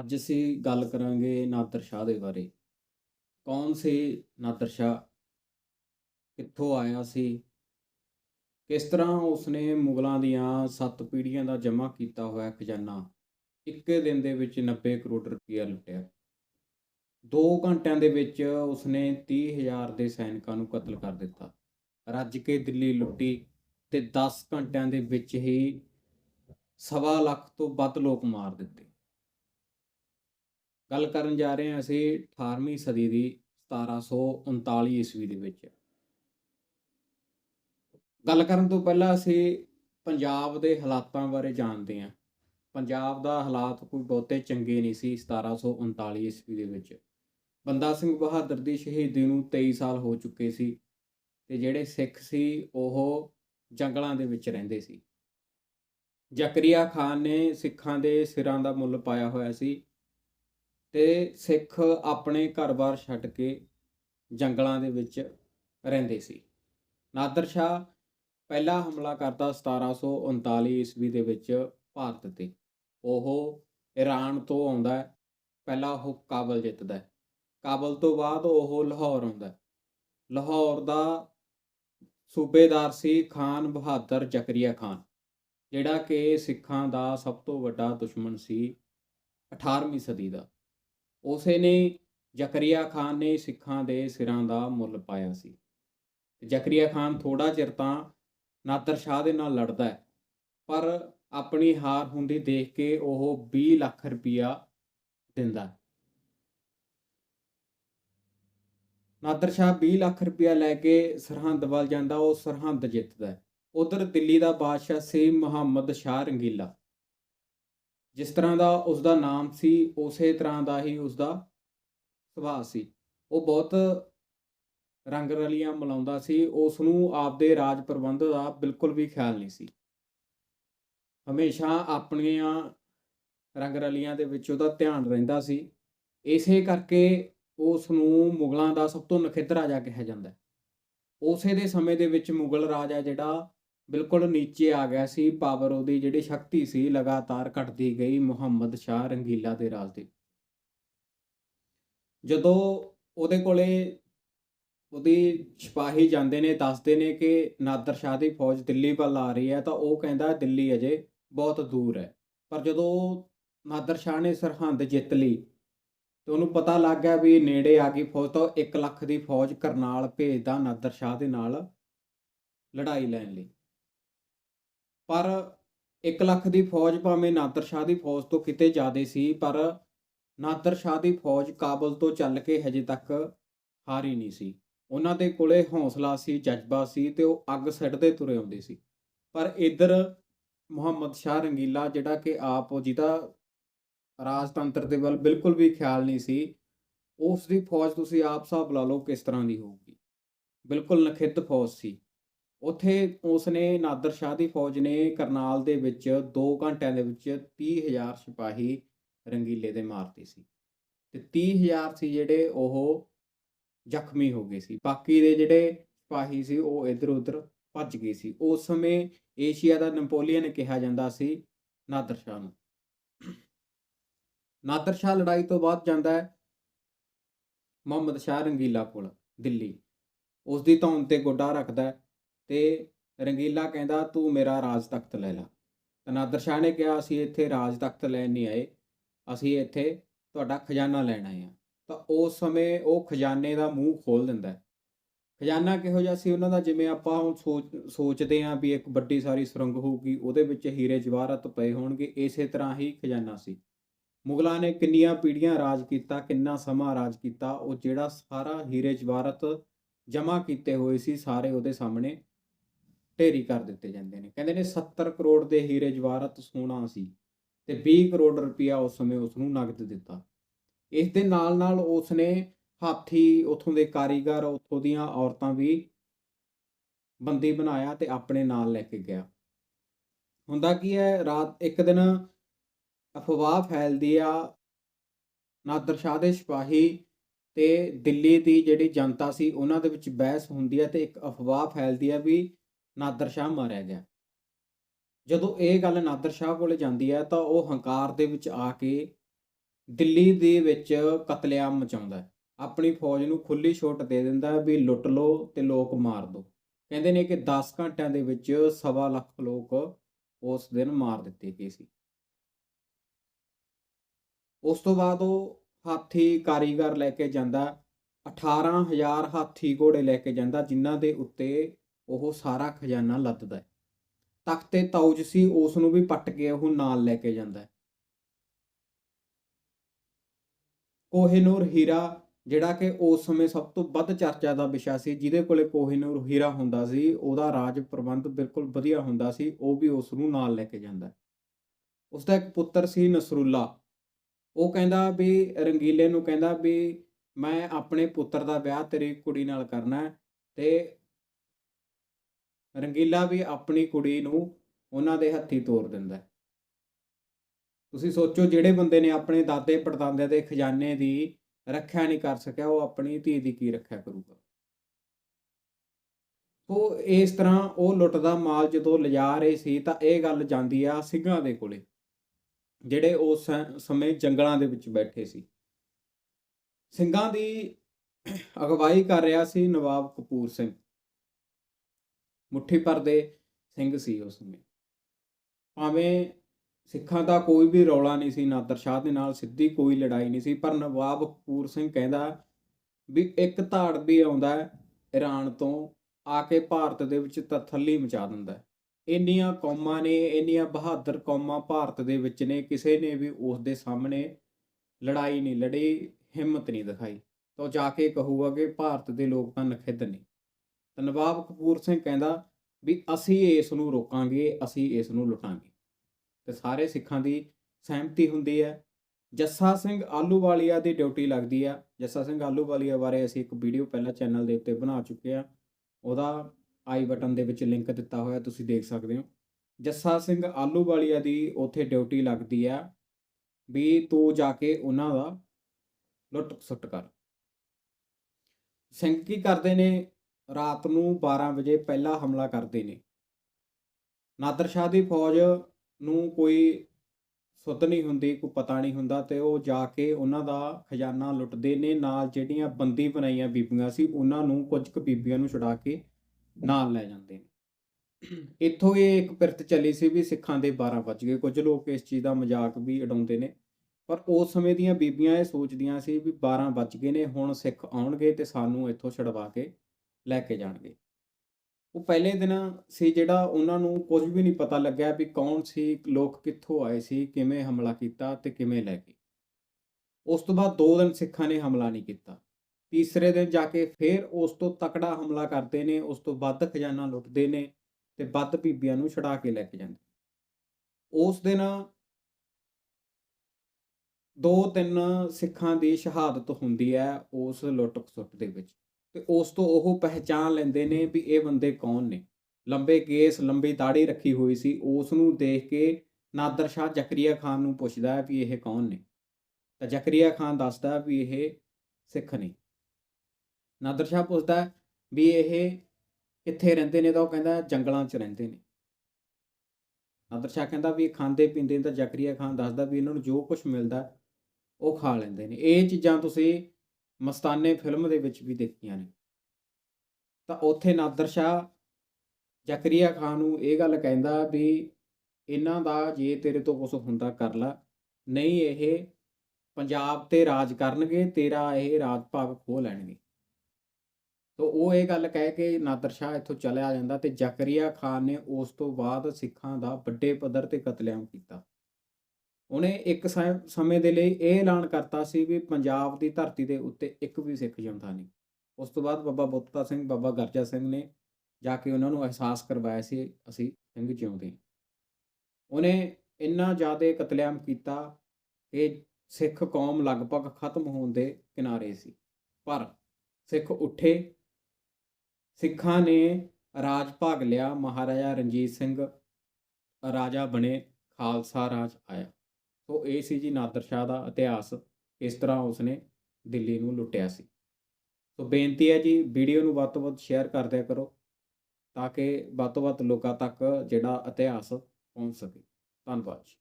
ਅੱਜ ਅਸੀਂ ਗੱਲ ਕਰਾਂਗੇ ਨਾਦਰ ਸ਼ਾਹ ਦੇ ਬਾਰੇ। ਕੌਣ ਸੀ ਨਾਦਰ ਸ਼ਾਹ? ਕਿੱਥੋਂ ਆਇਆ ਸੀ? ਕਿਸ ਤਰ੍ਹਾਂ ਉਸਨੇ ਮੁਗਲਾਂ ਦੀਆਂ ਸੱਤ ਪੀੜ੍ਹੀਆਂ ਦਾ ਜਮ੍ਹਾਂ ਕੀਤਾ ਹੋਇਆ ਖਜ਼ਾਨਾ? ਇੱਕੇ ਦਿਨ ਦੇ ਵਿੱਚ 90 ਕਰੋੜ ਰੁਪਇਆ ਲੁੱਟਿਆ। 2 ਘੰਟਿਆਂ ਦੇ ਵਿੱਚ ਉਸਨੇ 30000 ਦੇ ਸੈਨਿਕਾਂ ਨੂੰ ਕਤਲ ਕਰ ਦਿੱਤਾ। ਰੱਜ ਕੇ ਦਿੱਲੀ ਲੁੱਟੀ ਤੇ 10 ਘੰਟਿਆਂ ਦੇ ਵਿੱਚ ਹੀ ਸਵਾ ਲੱਖ ਤੋਂ ਵੱਧ ਲੋਕ ਮਾਰ ਦਿੱਤੇ। ਗੱਲ ਕਰਨ ਜਾ ਰਹੇ ਹਾਂ ਅਸੀਂ 18ਵੀਂ ਸਦੀ ਦੀ 1739 ਈਸਵੀ ਦੇ ਵਿੱਚ। ਗੱਲ ਕਰਨ ਤੋਂ ਪਹਿਲਾਂ ਅਸੀਂ ਪੰਜਾਬ ਦੇ ਹਾਲਾਤਾਂ ਬਾਰੇ ਜਾਣਦੇ ਹਾਂ। ਪੰਜਾਬ ਦਾ ਹਾਲਾਤ ਕੋਈ ਬਹੁਤੇ ਚੰਗੇ ਨਹੀਂ ਸੀ 1739 ਈਸਵੀ ਦੇ ਵਿੱਚ। ਬੰਦਾ ਸਿੰਘ ਬਹਾਦਰ ਦੀ ਸ਼ਹੀਦੀ ਨੂੰ 23 ਸਾਲ ਹੋ ਚੁੱਕੇ ਸੀ ਤੇ ਜਿਹੜੇ ਸਿੱਖ ਸੀ ਉਹ ਜੰਗਲਾਂ ਦੇ ਵਿੱਚ ਰਹਿੰਦੇ ਸੀ। ਜ਼ਕਰੀਆ ਖਾਨ ਨੇ ਸਿੱਖਾਂ ਦੇ ਸਿਰਾਂ ਦਾ ਮੁੱਲ ਪਾਇਆ ਹੋਇਆ ਸੀ। ਤੇ ਸਿੱਖ ਆਪਣੇ ਘਰ-ਬਾਰ ਛੱਡ ਕੇ ਜੰਗਲਾਂ ਦੇ ਵਿੱਚ ਰਹਿੰਦੇ ਸੀ। ਨਾਦਰ ਸ਼ਾਹ ਪਹਿਲਾ ਹਮਲਾ ਕਰਦਾ 1739 ਈਸਵੀ ਦੇ ਵਿੱਚ ਭਾਰਤ ਤੇ। ਉਹ ਈਰਾਨ ਤੋਂ ਆਉਂਦਾ ਹੈ, ਪਹਿਲਾਂ ਉਹ ਕਾਬਲ ਜਿੱਤਦਾ ਹੈ। ਕਾਬਲ ਤੋਂ ਬਾਅਦ ਉਹ ਲਾਹੌਰ ਆਉਂਦਾ ਹੈ। ਲਾਹੌਰ ਦਾ ਸੂਬੇਦਾਰ ਸੀ ਖਾਨ ਬਹਾਦਰ ਜ਼ਕਰੀਆ ਖਾਨ, ਜਿਹੜਾ ਕਿ ਸਿੱਖਾਂ ਦਾ ਸਭ ਤੋਂ ਵੱਡਾ ਦੁਸ਼ਮਣ ਸੀ 18ਵੀਂ ਸਦੀ ਦਾ। ਉਸੇ ਨੇ ਜ਼ਕਰੀਆ ਖਾਨ ਨੇ ਸਿੱਖਾਂ ਦੇ ਸਿਰਾਂ ਦਾ ਮੁੱਲ ਪਾਇਆ ਸੀ। ਜ਼ਕਰੀਆ ਖਾਨ ਥੋੜਾ ਚਿਰ ਤਾਂ ਨਾਦਰ ਸ਼ਾਹ ਦੇ ਨਾਲ ਲੜਦਾ ਹੈ, ਪਰ ਆਪਣੀ ਹਾਰ ਹੁੰਦੀ ਦੇਖ ਕੇ ਉਹ 20 ਲੱਖ ਰੁਪਇਆ ਦਿੰਦਾ ਨਾਦਰ ਸ਼ਾਹ 20 ਲੱਖ ਰੁਪਇਆ ਲੈ ਕੇ ਸਰਹੰਦ ਵੱਲ ਜਾਂਦਾ, ਉਹ ਸਰਹੰਦ ਜਿੱਤਦਾ ਹੈ। ਉਧਰ ਦਿੱਲੀ ਦਾ ਬਾਦਸ਼ਾਹ ਸੀ ਮੁਹੰਮਦ ਸ਼ਾਹ ਰੰਗੀਲਾ ਜਿਸ ਤਰ੍ਹਾਂ ਦਾ ਉਸ ਦਾ ਨਾਮ ਸੀ, ਉਸੇ ਤਰ੍ਹਾਂ ਦਾ ਹੀ ਉਸ ਦਾ ਸੁਭਾਅ ਸੀ। ਉਹ ਬਹੁਤ ਰੰਗ ਰਲੀਆਂ ਮਿਲਾਉਂਦਾ ਸੀ। ਉਸ ਨੂੰ ਆਪਦੇ ਰਾਜ ਪ੍ਰਬੰਧ ਦਾ ਬਿਲਕੁਲ ਵੀ ਖਿਆਲ ਨਹੀਂ ਸੀ। ਹਮੇਸ਼ਾ ਆਪਣੀਆਂ ਰੰਗ ਰਲੀਆਂ ਦੇ ਵਿੱਚ ਉਹਦਾ ਧਿਆਨ ਰਹਿੰਦਾ ਸੀ। ਇਸੇ ਕਰਕੇ ਉਸ ਨੂੰ ਮੁਗਲਾਂ ਦਾ ਸਭ ਤੋਂ ਨਖਿੱਧ ਰਾਜਾ ਕਿਹਾ ਜਾਂਦਾ ਉਸੇ ਦੇ ਸਮੇਂ ਦੇ ਵਿੱਚ ਮੁਗਲ ਰਾਜਾ ਜਿਹੜਾ ਬਿਲਕੁਲ ਨੀਚੇ ਆ ਗਿਆ ਸੀ ਪਾਵਰ ਉਹਦੀ ਜਿਹੜੀ ਸ਼ਕਤੀ ਸੀ ਲਗਾਤਾਰ ਘਟਦੀ ਗਈ ਮੁਹੰਮਦ ਸ਼ਾਹ ਰੰਗੀਲਾ ਦੇ ਰਾਜ ਦੀ। ਜਦੋਂ ਉਹਦੇ ਕੋਲੇ ਉਹਦੀ ਸਿਪਾਹੀ ਜਾਂਦੇ ਨੇ, ਦੱਸਦੇ ਨੇ ਕਿ ਨਾਦਰ ਸ਼ਾਹ ਦੀ ਫੌਜ ਦਿੱਲੀ ਵੱਲ ਆ ਰਹੀ ਹੈ, ਤਾਂ ਉਹ ਕਹਿੰਦਾ ਦਿੱਲੀ ਅਜੇ ਬਹੁਤ ਦੂਰ ਹੈ। ਪਰ ਜਦੋਂ ਨਾਦਰ ਸ਼ਾਹ ਨੇ ਸਰਹੰਦ ਜਿੱਤ ਲਈ, ਤੇ ਉਹਨੂੰ ਪਤਾ ਲੱਗ ਗਿਆ ਵੀ ਨੇੜੇ ਆ ਗਈ ਫੌਜ, ਤਾਂ 1 ਲੱਖ ਦੀ ਫੌਜ ਕਰਨਾਲ ਭੇਜਦਾ ਨਾਦਰ ਸ਼ਾਹ ਦੇ ਨਾਲ ਲੜਾਈ ਲੈਣ ਲਈ। ਪਰ 1 ਲੱਖ ਦੀ ਫੌਜ ਭਾਵੇਂ ਨਾਦਰ ਸ਼ਾਹ ਦੀ ਫੌਜ ਤੋਂ ਕਿਤੇ ਜ਼ਿਆਦਾ ਸੀ, ਪਰ ਨਾਦਰ ਸ਼ਾਹ ਦੀ ਫੌਜ ਕਾਬਲ ਤੋਂ ਚੱਲ ਕੇ ਹਜੇ ਤੱਕ ਹਾਰੀ ਨਹੀਂ ਸੀ। ਉਹਨਾਂ ਦੇ ਕੋਲੇ ਹੌਸਲਾ ਸੀ, ਜਜ਼ਬਾ ਸੀ ਤੇ ਉਹ ਅੱਗ ਸਿੱਟਦੇ ਤੁਰੇ ਆਉਂਦੇ ਸੀ। ਪਰ ਇੱਧਰ ਮੁਹੰਮਦ ਸ਼ਾਹ ਰੰਗੀਲਾ, ਜਿਹੜਾ ਕਿ ਆਪ ਜਿਹਦਾ ਰਾਜਤੰਤਰ ਦੇ ਵੱਲ ਬਿਲਕੁਲ ਵੀ ਖਿਆਲ ਨਹੀਂ ਸੀ, ਉਸ ਦੀ ਫੌਜ ਤੁਸੀਂ ਆਪ ਹਿਸਾਬ ਲਾ ਲਓ ਕਿਸ ਤਰ੍ਹਾਂ ਦੀ ਹੋਊਗੀ। ਬਿਲਕੁਲ ਨਖਿੱਧ ਫੌਜ ਸੀ। ਉੱਥੇ ਉਸਨੇ ਨਾਦਰ ਸ਼ਾਹ ਦੀ ਫੌਜ ਨੇ ਕਰਨਾਲ ਦੇ ਵਿੱਚ 2 ਘੰਟਿਆਂ ਦੇ ਵਿੱਚ 30000 ਸਿਪਾਹੀ ਰੰਗੀਲੇ ਦੇ ਮਾਰਤੇ ਸੀ। ਤੇ 30000 ਸੀ ਜਿਹੜੇ ਉਹ ਜ਼ਖਮੀ ਹੋ ਗਏ ਸੀ। ਬਾਕੀ ਦੇ ਜਿਹੜੇ ਸਿਪਾਹੀ ਸੀ ਉਹ ਇੱਧਰ ਉੱਧਰ ਭੱਜ ਗਏ ਸੀ। ਉਸ ਸਮੇਂ ਏਸ਼ੀਆ ਦਾ ਨੈਪੋਲੀਅਨ ਕਿਹਾ ਜਾਂਦਾ ਸੀ ਨਾਦਰ ਸ਼ਾਹ ਨੂੰ। ਨਾਦਰ ਸ਼ਾਹ ਲੜਾਈ ਤੋਂ ਬਾਅਦ ਜਾਂਦਾ ਹੈ ਮੁਹੰਮਦ ਸ਼ਾਹ ਰੰਗੀਲਾ ਕੋਲ, ਦਿੱਲੀ। ਉਸ ਦੀ ਧੌਣ ਤੇ ਗੋਡਾ ਰੱਖਦਾ ਹੈ। ਤੇ ਰੰਗੀਲਾ ਕਹਿੰਦਾ, ਤੂੰ ਮੇਰਾ ਰਾਜ ਤਖਤ ਲੈ ਲੈ। ਤਾਂ ਸ਼ਾਹ ਨੇ ਕਿਹਾ, ਅਸੀਂ ਇੱਥੇ ਰਾਜ ਤਖਤ ਲੈਣ ਨਹੀਂ ਆਏ। ਅਸੀਂ ਇੱਥੇ ਤੁਹਾਡਾ ਖਜ਼ਾਨਾ ਲੈਣ ਆਏ ਹਾਂ। ਤਾਂ ਉਸ ਸਮੇਂ ਉਹ ਖਜ਼ਾਨੇ ਦਾ ਮੂੰਹ ਖੋਲ ਦਿੰਦਾ ਖਜ਼ਾਨਾ ਕਿਹੋ ਜਿਹਾ ਸੀ ਉਹਨਾਂ ਦਾ? ਜਿਵੇਂ ਆਪਾਂ ਹੁਣ ਸੋਚ, ਸੋਚਦੇ ਹਾਂ ਵੀ ਇੱਕ ਵੱਡੀ ਸਾਰੀ ਸੁਰੰਗ ਹੋਊਗੀ, ਉਹਦੇ ਵਿੱਚ ਹੀਰੇ ਜਵਾਹਰਾਤ ਪਏ ਹੋਣਗੇ, ਇਸੇ ਤਰ੍ਹਾਂ ਹੀ ਖਜ਼ਾਨਾ ਸੀ। ਮੁਗਲਾਂ ਨੇ ਕਿੰਨੀਆਂ ਪੀੜ੍ਹੀਆਂ ਰਾਜ ਕੀਤਾ, ਕਿੰਨਾ ਸਮਾਂ ਰਾਜ ਕੀਤਾ, ਉਹ ਜਿਹੜਾ ਸਾਰਾ ਹੀਰੇ ਜਵਾਹਰਤ ਜਮ੍ਹਾਂ ਕੀਤੇ ਹੋਏ ਸੀ, ਸਾਰੇ ਉਹਦੇ ਸਾਹਮਣੇ ਢੇਰੀ ਕਰ ਦਿੱਤੇ ਜਾਂਦੇ ਨੇ। ਕਹਿੰਦੇ ਨੇ 70 ਕਰੋੜ ਦੇ ਹੀਰੇ ਜਵਾਹਰਾਤ ਸੋਨਾ ਸੀ ਤੇ 20 ਕਰੋੜ ਰੁਪਇਆ ਉਸ ਸਮੇਂ ਉਸ ਨੂੰ ਨਗਦ ਦਿੱਤਾ। ਇਸ ਦੇ ਨਾਲ ਨਾਲ ਉਸ ਨੇ ਹਾਥੀ, ਉਥੋਂ ਦੇ ਕਾਰੀਗਰ, ਉਥੋਂ ਦੀਆਂ ਔਰਤਾਂ ਵੀ ਬੰਦੀ ਬਣਾਇਆ ਤੇ ਆਪਣੇ ਨਾਲ ਲੈ ਕੇ ਗਿਆ। ਹੁੰਦਾ ਕੀ ਹੈ, ਰਾਤ ਇੱਕ ਦਿਨ ਅਫਵਾਹ ਫੈਲਦੀ ਆ, ਨਾਦਰ ਸ਼ਾਹ ਦੇ ਸਿਪਾਹੀ ਤੇ ਦਿੱਲੀ ਦੀ ਜਿਹੜੀ ਜਨਤਾ ਸੀ, ਉਹਨਾਂ ਦੇ ਵਿੱਚ ਬਹਿਸ ਹੁੰਦੀ ਹੈ ਤੇ ਇੱਕ ਅਫਵਾਹ ਫੈਲਦੀ ਹੈ ਵੀ ਨਾਦਰ ਸ਼ਾਹ ਮਾਰਿਆ ਗਿਆ। ਜਦੋਂ ਇਹ ਗੱਲ ਨਾਦਰ ਸ਼ਾਹ ਕੋਲੇ ਜਾਂਦੀ ਹੈ ਤਾਂ ਉਹ ਹੰਕਾਰ ਦੇ ਵਿੱਚ ਆ ਕੇ ਦਿੱਲੀ ਦੇ ਵਿੱਚ ਕਤਲੇਆਮ ਮਚਾਉਂਦਾ ਆਪਣੀ ਫੌਜ ਨੂੰ ਖੁੱਲੀ ਛੋਟ ਦੇ ਦਿੰਦਾ ਵੀ ਲੁੱਟ ਲਓ ਤੇ ਲੋਕ ਮਾਰ ਦਿਓ ਕਹਿੰਦੇ ਨੇ ਕਿ 10 ਘੰਟਿਆਂ ਦੇ ਵਿੱਚ ਸਵਾ ਲੱਖ ਲੋਕ ਉਸ ਦਿਨ ਮਾਰ ਦਿੱਤੇ ਗਏ ਸੀ। ਉਸ ਤੋਂ ਬਾਅਦ ਉਹ ਹਾਥੀ ਕਾਰੀਗਰ ਲੈ ਕੇ ਜਾਂਦਾ 18000 ਹਾਥੀ ਘੋੜੇ ਲੈ ਕੇ ਜਾਂਦਾ, ਜਿਨ੍ਹਾਂ ਦੇ ਉੱਤੇ ਉਹ ਸਾਰਾ ਖਜ਼ਾਨਾ ਲੱਦਦਾ ਹੈ। ਤਖਤੇ ਤਾਊਜ ਸੀ, ਉਸ ਨੂੰ ਵੀ ਪੱਟ ਕੇ ਉਹ ਨਾਲ ਲੈ ਕੇ ਜਾਂਦਾ ਹੈ। ਕੋਹਿਨੂਰ ਹੀਰਾ, ਜਿਹੜਾ ਕਿ ਉਸ ਸਮੇਂ ਸਭ ਤੋਂ ਵੱਧ ਚਰਚਾ ਦਾ ਵਿਸ਼ਾ ਸੀ, ਜਿਹਦੇ ਕੋਲੇ ਕੋਹਿਨੂਰ ਹੀਰਾ ਹੁੰਦਾ ਸੀ, ਉਹਦਾ ਰਾਜ ਪ੍ਰਬੰਧ ਬਿਲਕੁਲ ਵਧੀਆ ਹੁੰਦਾ ਸੀ, ਉਹ ਵੀ ਉਸ ਨੂੰ ਨਾਲ ਲੈ ਕੇ ਜਾਂਦਾ ਹੈ। ਉਸ ਦਾ ਇੱਕ ਪੁੱਤਰ ਸੀ ਨਸਰੁੱਲਾ। ਉਹ ਕਹਿੰਦਾ ਵੀ, ਰੰਗੀਲੇ ਨੂੰ ਕਹਿੰਦਾ ਵੀ, ਮੈਂ ਆਪਣੇ ਪੁੱਤਰ ਦਾ ਵਿਆਹ ਤੇਰੀ ਕੁੜੀ ਨਾਲ ਕਰਨਾ ਤੇ ਰੰਗੀਲਾ ਵੀ ਆਪਣੀ ਕੁੜੀ ਨੂੰ ਉਹਨਾਂ ਦੇ ਹੱਥੀ ਤੋਰ ਦਿੰਦਾ ਹੈ। ਤੁਸੀਂ ਸੋਚੋ ਜਿਹੜੇ ਬੰਦੇ ਨੇ ਆਪਣੇ ਦਾਦੇ ਪੜਦਾਦਿਆਂ ਦੇ ਖਜ਼ਾਨੇ ਦੀ ਰੱਖਿਆ ਨਹੀਂ ਕਰ ਸਕਿਆ, ਉਹ ਆਪਣੀ ਧੀ ਦੀ ਕੀ ਰੱਖਿਆ ਕਰੂਗਾ? ਉਹ ਇਸ ਤਰ੍ਹਾਂ ਉਹ ਲੁੱਟਦਾ ਮਾਲ ਜਦੋਂ ਲਿਜਾ ਰਹੇ ਸੀ ਤਾਂ ਇਹ ਗੱਲ ਜਾਂਦੀ ਆ ਸਿੰਘਾਂ ਦੇ ਕੋਲੇ, ਜਿਹੜੇ ਉਸ ਸਮੇਂ ਜੰਗਲਾਂ ਦੇ ਵਿੱਚ ਬੈਠੇ ਸੀ। ਸਿੰਘਾਂ ਦੀ ਅਗਵਾਈ ਕਰ ਰਿਹਾ ਸੀ ਨਵਾਬ ਕਪੂਰ ਸਿੰਘ। ਮੁੱਠੀ ਪਰ ਦੇ ਸਿੰਘ ਸੀ ਉਸ ਸਮੇਂ। ਭਾਵੇਂ ਸਿੱਖਾਂ ਦਾ ਕੋਈ ਵੀ ਰੌਲਾ ਨਹੀਂ ਸੀ, ਨਾਦਰ ਸ਼ਾਹ ਦੇ ਨਾਲ ਸਿੱਧੀ ਕੋਈ ਲੜਾਈ ਨਹੀਂ ਸੀ, ਪਰ ਨਵਾਬ ਕਪੂਰ ਸਿੰਘ ਕਹਿੰਦਾ ਵੀ ਇੱਕ ਧਾੜ ਵੀ ਆਉਂਦਾ ਈਰਾਨ ਤੋਂ ਆ ਕੇ ਭਾਰਤ ਦੇ ਵਿੱਚ ਤਥੱਲੀ ਮਚਾ ਦਿੰਦਾ ਇੰਨੀਆਂ ਕੌਮਾਂ ਨੇ, ਇੰਨੀਆਂ ਬਹਾਦਰ ਕੌਮਾਂ ਭਾਰਤ ਦੇ ਵਿੱਚ ਨੇ, ਕਿਸੇ ਨੇ ਵੀ ਉਸ ਦੇ ਸਾਹਮਣੇ ਲੜਾਈ ਨਹੀਂ ਲੜੀ, ਹਿੰਮਤ ਨਹੀਂ ਦਿਖਾਈ। ਤਾਂ ਉਹ ਜਾ ਕੇ ਕਹੂਗਾ ਕਿ ਭਾਰਤ ਦੇ ਲੋਕ ਤਾਂ ਨਖਿੱਧ ਨੇ। ਤਾਂ ਨਵਾਬ ਕਪੂਰ ਸਿੰਘ ਕਹਿੰਦਾ ਵੀ ਅਸੀਂ ਇਸ ਨੂੰ ਰੋਕਾਂਗੇ, ਅਸੀਂ ਇਸ ਨੂੰ ਲੁਟਾਂਗੇ। ਤੇ ਸਾਰੇ ਸਿੱਖਾਂ ਦੀ ਸਹਿਮਤੀ ਹੁੰਦੀ ਹੈ। ਜੱਸਾ ਸਿੰਘ ਆਲੂਵਾਲੀਆ ਦੀ ਡਿਊਟੀ ਲੱਗਦੀ ਆ। ਜੱਸਾ ਸਿੰਘ ਆਲੂਵਾਲੀਆ ਬਾਰੇ ਅਸੀਂ ਇੱਕ ਵੀਡੀਓ ਪਹਿਲਾਂ ਚੈਨਲ ਦੇ ਉੱਤੇ ਬਣਾ ਚੁੱਕੇ ਆ। ਉਹਦਾ ਆਈ ਬਟਨ ਦੇ ਵਿੱਚ ਲਿੰਕ ਦਿੱਤਾ ਹੋਇਆ, ਤੁਸੀਂ ਦੇਖ ਸਕਦੇ ਹੋ। ਜੱਸਾ ਸਿੰਘ ਆਲੂਵਾਲੀਆ ਦੀ ਉੱਥੇ ਡਿਊਟੀ ਲੱਗਦੀ ਆ ਵੀ ਤੂੰ ਜਾ ਕੇ ਉਹਨਾਂ ਦਾ ਲੁੱਟ ਸੁੱਟ ਕਰ। ਸਿੰਘ ਕੀ ਕਰਦੇ ਨੇ? ਰਾਤ ਨੂੰ 12 ਵਜੇ ਪਹਿਲਾ ਹਮਲਾ ਕਰਦੇ ਨੇ। ਨਾਦਰ ਸ਼ਾਹ ਦੀ ਫੌਜ ਨੂੰ ਕੋਈ ਸੁੱਤ ਨਹੀਂ ਹੁੰਦੀ, ਕੋਈ ਪਤਾ ਨਹੀਂ ਹੁੰਦਾ ਤੇ ਉਹ ਜਾ ਕੇ ਉਹਨਾਂ ਦਾ ਖਜ਼ਾਨਾ ਲੁੱਟਦੇ ਨੇ। ਨਾਲ ਜਿਹੜੀਆਂ ਬੰਦੀ ਬਣਾਈਆਂ ਬੀਬੀਆਂ ਸੀ, ਉਹਨਾਂ ਨੂੰ ਕੁਝ ਕੁ ਬੀਬੀਆਂ ਨੂੰ ਛੁਡਾ ਕੇ ਨਾਲ ਲੈ ਜਾਂਦੇ ਨੇ। ਇੱਥੋਂ ਇਹ ਇੱਕ ਪਿਰਤ ਚੱਲੀ ਸੀ ਵੀ ਸਿੱਖਾਂ ਦੇ 12 ਵੱਜ ਗਏ। ਕੁਝ ਲੋਕ ਇਸ ਚੀਜ਼ ਦਾ ਮਜ਼ਾਕ ਵੀ ਉਡਾਉਂਦੇ ਨੇ। ਪਰ ਉਸ ਸਮੇਂ ਦੀਆਂ ਬੀਬੀਆਂ ਇਹ ਸੋਚਦੀਆਂ ਸੀ ਵੀ 12 ਵੱਜ ਗਏ ਨੇ, ਹੁਣ ਸਿੱਖ ਆਉਣਗੇ ਤੇ ਸਾਨੂੰ ਇੱਥੋਂ ਛਡਵਾ ਕੇ ਲੈ ਕੇ ਜਾਣਗੇ। ਉਹ ਪਹਿਲੇ ਦਿਨ ਸੀ ਜਿਹੜਾ ਉਹਨਾਂ ਨੂੰ ਕੁਝ ਵੀ ਨਹੀਂ ਪਤਾ ਲੱਗਿਆ ਵੀ ਕੌਣ ਸੀ, ਲੋਕ ਕਿੱਥੋਂ ਆਏ ਸੀ, ਕਿਵੇਂ ਹਮਲਾ ਕੀਤਾ ਤੇ ਕਿਵੇਂ ਲੈ ਗਏ। ਉਸ ਤੋਂ ਬਾਅਦ ਦੋ ਦਿਨ ਸਿੱਖਾਂ ਨੇ ਹਮਲਾ ਨਹੀਂ ਕੀਤਾ। ਤੀਸਰੇ ਦਿਨ ਜਾ ਕੇ ਫਿਰ ਉਸ ਤੋਂ ਤਕੜਾ ਹਮਲਾ ਕਰਦੇ ਨੇ, ਉਸ ਤੋਂ ਵੱਧ ਖਜ਼ਾਨਾ ਲੁੱਟਦੇ ਨੇ ਤੇ ਵੱਧ ਬੀਬੀਆਂ ਨੂੰ ਛਡਾ ਕੇ ਲੈ ਕੇ ਜਾਂਦੇ ਉਸ ਦਿਨ ਦੋ ਤਿੰਨ ਸਿੱਖਾਂ ਦੀ ਸ਼ਹਾਦਤ ਹੁੰਦੀ ਹੈ ਉਸ ਲੁੱਟ ਖਸੁੱਟ ਦੇ ਵਿੱਚ। ਤੇ ਉਸ ਤੋਂ ਉਹ ਪਹਿਚਾਨ ਲੈਂਦੇ ਨੇ ਵੀ ਇਹ ਬੰਦੇ ਕੌਣ ਨੇ। ਲੰਬੇ ਕੇਸ, ਲੰਬੀ ਦਾੜੀ ਰੱਖੀ ਹੋਈ ਸੀ, ਉਸ ਨੂੰ ਦੇਖ ਕੇ ਨਾਦਰ ਸ਼ਾਹ ਜ਼ਕਰੀਆ ਖਾਨ ਨੂੰ ਪੁੱਛਦਾ ਹੈ ਵੀ ਇਹ ਕੌਣ ਨੇ। ਤਾਂ ਜ਼ਕਰੀਆ ਖਾਨ ਦੱਸਦਾ ਵੀ ਇਹ ਸਿੱਖ ਨੇ। ਨਾਦਰ ਸ਼ਾਹ ਪੁੱਛਦਾ ਵੀ ਇਹ ਕਿੱਥੇ ਰਹਿੰਦੇ ਨੇ ਤਾਂ ਉਹ ਕਹਿੰਦਾ ਜੰਗਲਾਂ 'ਚ ਰਹਿੰਦੇ ਨੇ। ਨਾਦਰ ਸ਼ਾਹ ਕਹਿੰਦਾ ਵੀ ਇਹ ਖਾਂਦੇ ਪੀਂਦੇ ਤਾਂ ਜ਼ਕਰੀਆ ਖਾਨ ਦੱਸਦਾ ਵੀ ਇਹਨਾਂ ਨੂੰ ਜੋ ਕੁਝ ਮਿਲਦਾ ਉਹ ਖਾ ਲੈਂਦੇ ਨੇ। ਇਹ ਚੀਜ਼ਾਂ ਤੁਸੀਂ ਮਸਤਾਨੇ ਫਿਲਮ ਦੇ ਵਿੱਚ ਵੀ ਦੇਖੀਆਂ ਨੇ। ਤਾਂ ਉੱਥੇ ਨਾਦਰ ਸ਼ਾਹ ਜ਼ਕਰੀਆ ਖਾਨ ਨੂੰ ਇਹ ਗੱਲ ਕਹਿੰਦਾ ਵੀ ਇਹਨਾਂ ਦਾ ਜੇ ਤੇਰੇ ਤੋਂ ਕੁਝ ਹੁੰਦਾ ਕਰ ਲਾ, ਨਹੀਂ ਇਹ ਪੰਜਾਬ ਤੇ ਰਾਜ ਕਰਨਗੇ, ਤੇਰਾ ਇਹ ਰਾਜ ਭਾਗ ਖੋਹ ਲੈਣਗੇ। ਤੋ ਉਹ ਇਹ ਗੱਲ ਕਹਿ ਕੇ ਨਾਦਰ ਸ਼ਾਹ ਇੱਥੋਂ ਚਲਿਆ ਜਾਂਦਾ ਤੇ ਜ਼ਕਰੀਆ ਖਾਨ ਨੇ ਉਸ ਤੋਂ ਬਾਅਦ ਸਿੱਖਾਂ ਦਾ ਵੱਡੇ ਪੱਧਰ ਤੇ ਕਤਲੇਆਮ ਕੀਤਾ। ਉਹਨੇ ਇੱਕ ਸਮੇਂ ਦੇ ਲਈ ਇਹ ਐਲਾਨ ਕਰਤਾ ਸੀ ਵੀ ਪੰਜਾਬ ਦੀ ਧਰਤੀ ਦੇ ਉੱਤੇ ਇੱਕ ਵੀ ਸਿੱਖ ਜਿਉਂਦਾ ਨਹੀਂ। ਉਸ ਤੋਂ ਬਾਅਦ ਬਾਬਾ ਬੁੱਤਾ ਸਿੰਘ, ਬਾਬਾ ਗਰਜਾ ਸਿੰਘ ਨੇ ਜਾ ਕੇ ਉਹਨਾਂ ਨੂੰ ਅਹਿਸਾਸ ਕਰਵਾਇਆ ਸੀ, ਅਸੀਂ ਸਿੰਘ ਜਿਉਂਦੇ ਉਹਨੇ ਇੰਨਾ ਜ਼ਿਆਦਾ ਕਤਲੇਆਮ ਕੀਤਾ ਕਿ ਸਿੱਖ ਕੌਮ ਲਗਭਗ ਖਤਮ ਹੋਣ ਦੇ ਕਿਨਾਰੇ ਸੀ। ਪਰ ਸਿੱਖ ਉੱਠੇ, ਸਿੱਖਾਂ ਨੇ ਰਾਜ ਭਾਗ ਲਿਆ, ਮਹਾਰਾਜਾ ਰਣਜੀਤ ਸਿੰਘ, ਰਾਜਾ ਬਣੇ, ਖਾਲਸਾ ਰਾਜ ਆਇਆ। ਸੋ ਇਹ ਸੀ ਜੀ ਨਾਦਰ ਸ਼ਾਹ ਦਾ ਇਤਿਹਾਸ, ਇਸ ਤਰ੍ਹਾਂ ਉਸਨੇ ਦਿੱਲੀ ਨੂੰ ਲੁੱਟਿਆ ਸੀ। ਸੋ ਬੇਨਤੀ ਹੈ ਜੀ, ਵੀਡੀਓ ਨੂੰ ਵੱਧ ਤੋਂ ਵੱਧ ਸ਼ੇਅਰ ਕਰ ਦਿਆ ਕਰੋ, ਤਾਂ ਕਿ ਵੱਧ ਤੋਂ ਵੱਧ ਲੋਕਾਂ ਤੱਕ ਜਿਹੜਾ ਇਤਿਹਾਸ ਪਹੁੰਚ ਸਕੇ। ਧੰਨਵਾਦ ਜੀ।